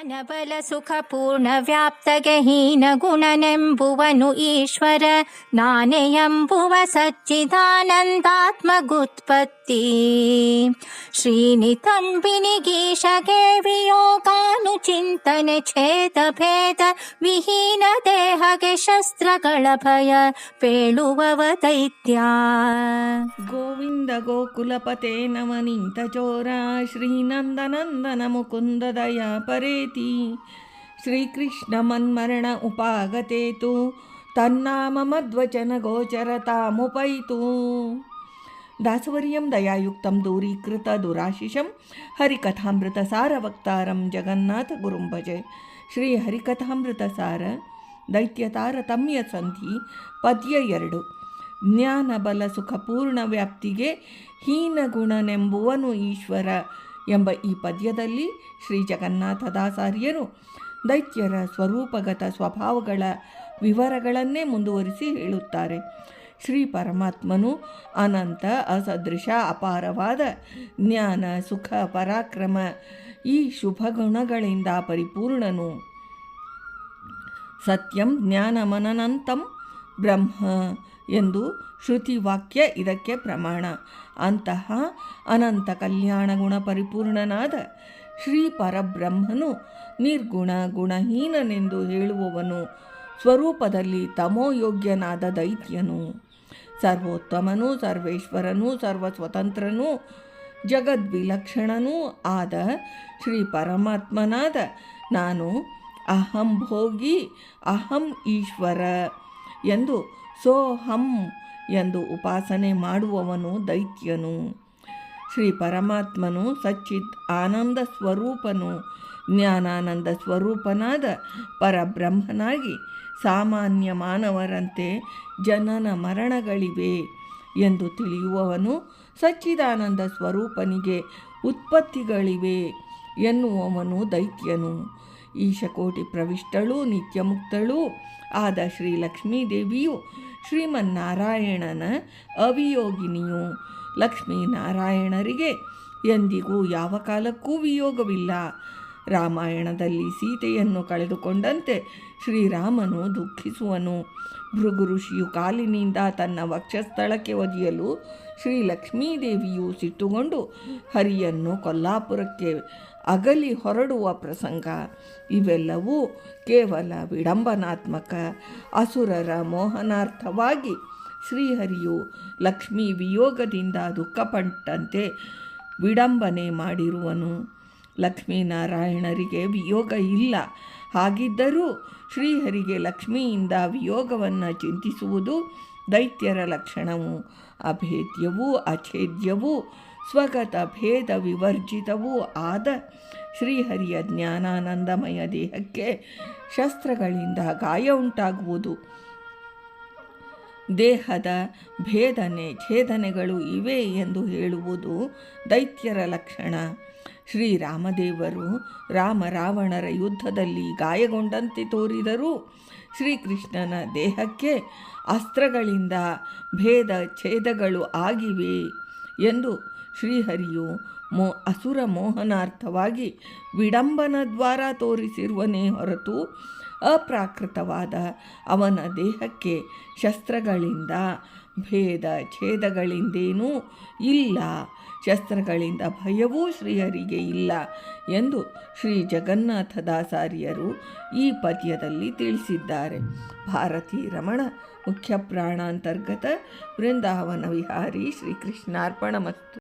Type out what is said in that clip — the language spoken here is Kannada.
ಜ್ಞಾನಬಲ ಸುಖ ಪೂರ್ಣ ವ್ಯಾಪ್ತಗಹೀನ ಗುಣನೆಂಬುವನು ಈಶ್ವರ ನಾನೆಯಂಬುವ ಸಚ್ಚಿದಾನಂದಾತ್ಮ ಗುತ್ಪತ್ತಿ ಶ್ರೀನಿತಂಬಿನಿಗೀಶಗೆ ವಿಯೋಗಾನು ಚಿಂತನೆ ಛೇದ ಭೇದ ವಿಹೀನ ದೇಹಗೆ ಶಸ್ತ್ರಗಳ ಭಯ ಪೇಳುವವ ದೈತ್ಯ ಗೋವಿಂದ ಗೋಕುಲಪತೆ ನವನಿಂತ ಚೋರ ಶ್ರೀನಂದನಂದನ ಮುಕುಂದ ದಯಾ ಪರೇತಿ ಶ್ರೀಕೃಷ್ಣ ಮನ್ಮರಣ ಉಪಾಗತೇತು. ತನ್ನಾಮ ಮಧ್ವಚನ ಗೋಚರತಾಮುಪೈತು ದಾಸವರ್ಯಂ ದಯಾಯುಕ್ತಂ ದೂರೀಕೃತ ದುರಾಶಿಷಂ. ಹರಿಕಥಾಮೃತ ಸಾರವಕ್ತಾರಂ ಜಗನ್ನಾಥ ಗುರುಂ ಭಜೆ ಶ್ರೀ ಹರಿಕಥಾಮೃತ ಸಾರ, ದೈತ್ಯ ಸಂಧಿ, ಪದ್ಯ ಎರಡು. ಜ್ಞಾನ ಬಲ ಸುಖ ವ್ಯಾಪ್ತಿಗೆ ಹೀನಗುಣನೆಂಬುವನು ಈಶ್ವರ. ಎಂಬ ಈ ಪದ್ಯದಲ್ಲಿ ಶ್ರೀ ಜಗನ್ನಾಥದಾಸಾರ್ಯರು ದೈತ್ಯರ ಸ್ವರೂಪಗತ ಸ್ವಭಾವಗಳ ವಿವರಗಳನ್ನೇ ಮುಂದುವರಿಸಿ ಹೇಳುತ್ತಾರೆ. ಶ್ರೀ ಪರಮಾತ್ಮನು ಅನಂತ, ಅಸದೃಶ, ಅಪಾರವಾದ ಜ್ಞಾನ, ಸುಖ, ಪರಾಕ್ರಮ ಈ ಶುಭ ಗುಣಗಳಿಂದ ಪರಿಪೂರ್ಣನು. ಸತ್ಯಂ ಜ್ಞಾನಮನನಂತಂ ಬ್ರಹ್ಮ ಎಂದು ಶ್ರುತಿ ವಾಕ್ಯ ಇದಕ್ಕೆ ಪ್ರಮಾಣ. ಅಂತಹ ಅನಂತ ಕಲ್ಯಾಣ ಗುಣ ಪರಿಪೂರ್ಣನಾದ ಶ್ರೀ ಪರಬ್ರಹ್ಮನು ನಿರ್ಗುಣ ಗುಣಹೀನನೆಂದು ಹೇಳುವವನು. ಸ್ವರೂಪದಲ್ಲಿ ತಮೋಯೋಗ್ಯನಾದ ದೈತ್ಯನು. ಸರ್ವೋತ್ತಮನೂ, ಸರ್ವೇಶ್ವರನೂ, ಸರ್ವಸ್ವತಂತ್ರನೂ, ಜಗದ್ವಿಲಕ್ಷಣನೂ ಆದ ಶ್ರೀ ಪರಮಾತ್ಮನಾದ ನಾನು ಅಹಂ ಭೋಗಿ, ಅಹಂ ಈಶ್ವರ. ಎಂದು ಸೋಹಂ ಎಂದು ಉಪಾಸನೆ ಮಾಡುವವನು ದೈತ್ಯನು. ಶ್ರೀ ಪರಮಾತ್ಮನು ಸಚ್ಚಿತ್ ಆನಂದ ಸ್ವರೂಪನು, ಜ್ಞಾನಾನಂದ ಸ್ವರೂಪನಾದ ಪರಬ್ರಹ್ಮನಾಗಿ ಸಾಮಾನ್ಯ ಮಾನವರಂತೆ ಜನನ ಮರಣಗಳಿವೆ ಎಂದು ತಿಳಿಯುವವನು ಸಚ್ಚಿದಾನಂದ ಸ್ವರೂಪನಿಗೆ ಉತ್ಪತ್ತಿಗಳಿವೆ ಎನ್ನುವವನು ದೈತ್ಯನು. ಈಶಕೋಟಿ ಪ್ರವಿಷ್ಟಳೂ ನಿತ್ಯಮುಕ್ತಳು ಆದ ಶ್ರೀ ಲಕ್ಷ್ಮೀದೇವಿಯು ಶ್ರೀಮನ್ನಾರಾಯಣನ ಅವಿಯೋಗಿನಿಯು ಲಕ್ಷ್ಮೀನಾರಾಯಣರಿಗೆ ಎಂದಿಗೂ ಯಾವ ಕಾಲಕ್ಕೂ ವಿಯೋಗವಿಲ್ಲ. ರಾಮಾಯಣದಲ್ಲಿ ಸೀತೆಯನ್ನು ಕಳೆದುಕೊಂಡಂತೆ ಶ್ರೀರಾಮನು ದುಃಖಿಸುವನು. ಭೃಗು ಋಷಿಯು ಕಾಲಿನಿಂದ ತನ್ನ ವಕ್ಷಸ್ಥಳಕ್ಕೆ ಒದಿಯಲು ಶ್ರೀ ಲಕ್ಷ್ಮೀದೇವಿಯು ಸಿಟ್ಟುಗೊಂಡು ಹರಿಯನ್ನು ಕೊಲ್ಲಾಪುರಕ್ಕೆ ಅಗಲಿ ಹೊರಡುವ ಪ್ರಸಂಗ. ಇವೆಲ್ಲವೂ ಕೇವಲ ವಿಡಂಬನಾತ್ಮಕ, ಅಸುರರ ಮೋಹನಾರ್ಥವಾಗಿ ಶ್ರೀಹರಿಯು ಲಕ್ಷ್ಮೀ ವಿಯೋಗದಿಂದ ದುಃಖಪಟ್ಟಂತೆ ವಿಡಂಬನೆ ಮಾಡಿರುವನು. ಲಕ್ಷ್ಮೀನಾರಾಯಣರಿಗೆ ವಿಯೋಗ ಇಲ್ಲ. ಹಾಗಿದ್ದರೂ ಶ್ರೀಹರಿಗೆ ಲಕ್ಷ್ಮಿಯಿಂದ ವಿಯೋಗವನ್ನು ಚಿಂತಿಸುವುದು ದೈತ್ಯರ ಲಕ್ಷಣವು, ಅಭೇದ್ಯವೂ, ಅಛೇದ್ಯವೂ, ಸ್ವಗತ ಭೇದ ವಿವರ್ಜಿತವೂ ಆದ ಶ್ರೀಹರಿಯ ಜ್ಞಾನಾನಂದಮಯ ದೇಹಕ್ಕೆ ಶಸ್ತ್ರಗಳಿಂದ ಗಾಯ ಉಂಟಾಗುವುದು. ದೇಹದ ಭೇದನೆ ಛೇದನೆಗಳು ಇವೆ ಎಂದು ಹೇಳುವುದು ದೈತ್ಯರ ಲಕ್ಷಣ. ಶ್ರೀರಾಮದೇವರು ರಾಮ ರಾವಣರ ಯುದ್ಧದಲ್ಲಿ ಗಾಯಗೊಂಡಂತೆ ತೋರಿದರೂ. ಶ್ರೀಕೃಷ್ಣನ ದೇಹಕ್ಕೆ ಅಸ್ತ್ರಗಳಿಂದ ಭೇದ ಛೇದಗಳು ಆಗಿವೆ ಎಂದು ಶ್ರೀಹರಿಯು ಮೋ ಅಸುರ ಮೋಹನಾರ್ಥವಾಗಿ ವಿಡಂಬನ ದ್ವಾರ ತೋರಿಸಿರುವನೇ ಹೊರತು ಅಪ್ರಾಕೃತವಾದ ಅವನ ದೇಹಕ್ಕೆ ಶಸ್ತ್ರಗಳಿಂದ ಭೇದ ಛೇದಗಳಿಂದೇನೂ ಇಲ್ಲ. ಶಸ್ತ್ರಗಳಿಂದ ಭಯವೂ ಶ್ರೀಹರಿಗೆ ಇಲ್ಲ ಎಂದು ಶ್ರೀ ಜಗನ್ನಾಥದಾಸಾರ್ಯರು ಈ ಪದ್ಯದಲ್ಲಿ ತಿಳಿಸಿದ್ದಾರೆ. ಭಾರತೀ ರಮಣ ಮುಖ್ಯ ಪ್ರಾಣಾಂತರ್ಗತ ವೃಂದಾವನ ವಿಹಾರಿ ಶ್ರೀಕೃಷ್ಣಾರ್ಪಣ ಮತ್ತು